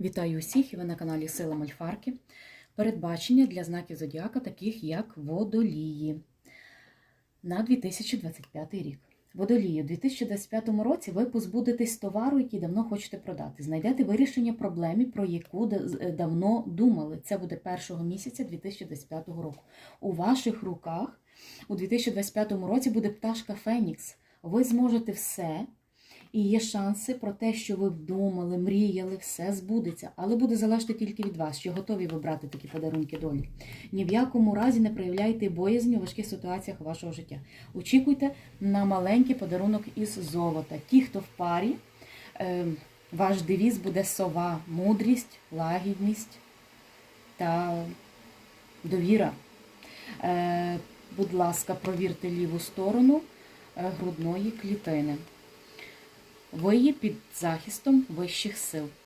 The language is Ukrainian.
Вітаю усіх і ви на каналі Сила Мольфарки. Передбачення для знаків зодіака, таких як водолії на 2025 рік. Водолії, у 2025 році ви позбудетесь товару, який давно хочете продати. Знайдете вирішення проблеми, про яку давно думали. Це буде першого місяця 2025 року. У ваших руках у 2025 році буде пташка Фенікс. Ви зможете все, і є шанси про те, що ви вдумали, мріяли, все збудеться, але буде залежати тільки від вас, чи готові ви брати такі подарунки долі. Ні в якому разі не проявляйте боязнь у важких ситуаціях вашого життя. Очікуйте на маленький подарунок із золота. Ті, хто в парі, е, ваш девіз буде сова, мудрість, лагідність та довіра. Е, будь ласка, провірте ліву сторону е, грудної клітини. Ви є під захистом вищих сил.